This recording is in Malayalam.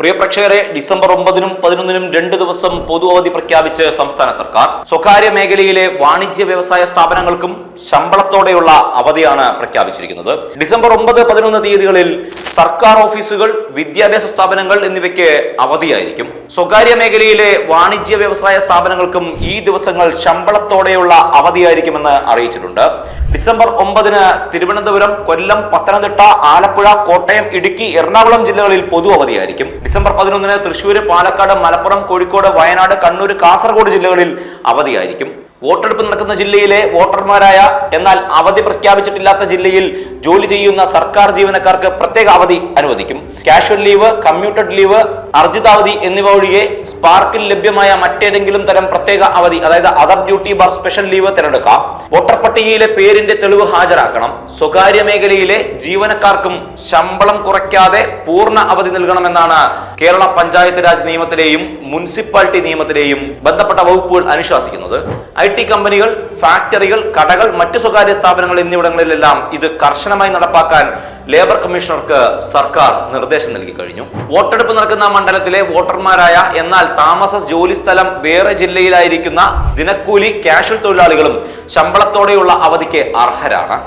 പ്രിയ പ്രേക്ഷകരെ ഡിസംബർ ഒമ്പതിനും പതിനൊന്നിനും രണ്ട് ദിവസം പൊതു അവധി പ്രഖ്യാപിച്ച് സംസ്ഥാന സർക്കാർ. സ്വകാര്യ മേഖലയിലെ വാണിജ്യ വ്യവസായ സ്ഥാപനങ്ങൾക്കും ശമ്പളത്തോടെയുള്ള അവധിയാണ് പ്രഖ്യാപിച്ചിരിക്കുന്നത്. ഡിസംബർ ഒമ്പത് പതിനൊന്ന് തീയതികളിൽ സർക്കാർ ഓഫീസുകൾ വിദ്യാഭ്യാസ സ്ഥാപനങ്ങൾ എന്നിവയ്ക്ക് അവധിയായിരിക്കും. സ്വകാര്യ മേഖലയിലെ വാണിജ്യ വ്യവസായ സ്ഥാപനങ്ങൾക്കും ഈ ദിവസങ്ങൾ ശമ്പളത്തോടെയുള്ള അവധിയായിരിക്കുമെന്ന് അറിയിച്ചിട്ടുണ്ട്. ഡിസംബർ ഒമ്പതിന് തിരുവനന്തപുരം കൊല്ലം പത്തനംതിട്ട ആലപ്പുഴ കോട്ടയം ഇടുക്കി എറണാകുളം ജില്ലകളിൽ പൊതു അവധിയായിരിക്കും. ഡിസംബർ പതിനൊന്നിന് തൃശൂർ പാലക്കാട് മലപ്പുറം കോഴിക്കോട് വയനാട് കണ്ണൂർ കാസർഗോഡ് ജില്ലകളിൽ അവധിയായിരിക്കും. വോട്ടെടുപ്പ് നടക്കുന്ന ജില്ലയിലെ വോട്ടർമാരായ എന്നാൽ അവധി പ്രഖ്യാപിച്ചിട്ടില്ലാത്ത ജില്ലയിൽ ജോലി ചെയ്യുന്ന സർക്കാർ ജീവനക്കാർക്ക് പ്രത്യേക അവധി അനുവദിക്കും. കാഷ്വൽ ലീവ് കമ്മ്യൂട്ടഡ് ലീവ് അർജിതാവധി എന്നിവ ഒഴികെ സ്പാർക്കിൽ ലഭ്യമായ മറ്റേതെങ്കിലും തരം പ്രത്യേക അവധി അതായത് other duty bar special leave തിരഞ്ഞെടുക്കാം. വോട്ടർ പട്ടികയിലെ പേരിന്റെ തെളിവ് ഹാജരാക്കണം. സ്വകാര്യ മേഖലയിലെ ജീവനക്കാർക്കും ശമ്പളം കുറയ്ക്കാതെ പൂർണ അവധി നൽകണമെന്നാണ് കേരള പഞ്ചായത്ത് രാജ് നിയമത്തിലെയും മുനിസിപ്പാലിറ്റി നിയമത്തിലെയും ബന്ധപ്പെട്ട വകുപ്പുകൾ അനുശാസിക്കുന്നത്. ഐ ടി കമ്പനികൾ ഫാക്ടറികൾ കടകൾ മറ്റു സ്വകാര്യ സ്ഥാപനങ്ങൾ എന്നിവിടങ്ങളിലെല്ലാം ഇത് കർശനമായി നടപ്പാക്കാൻ ലേബർ കമ്മീഷണർക്ക് സർക്കാർ നിർദ്ദേശം നൽകി കഴിഞ്ഞു. വോട്ടെടുപ്പ് നടക്കുന്ന മണ്ഡലത്തിലെ വോട്ടർമാരായ എന്നാൽ താമസ ജോലി സ്ഥലം വേറെ ജില്ലയിലായിരിക്കുന്ന ദിനക്കൂലി കാഷ്വൽ തൊഴിലാളികളും ശമ്പളത്തോടെയുള്ള അവധിക്ക് അർഹരാണ്.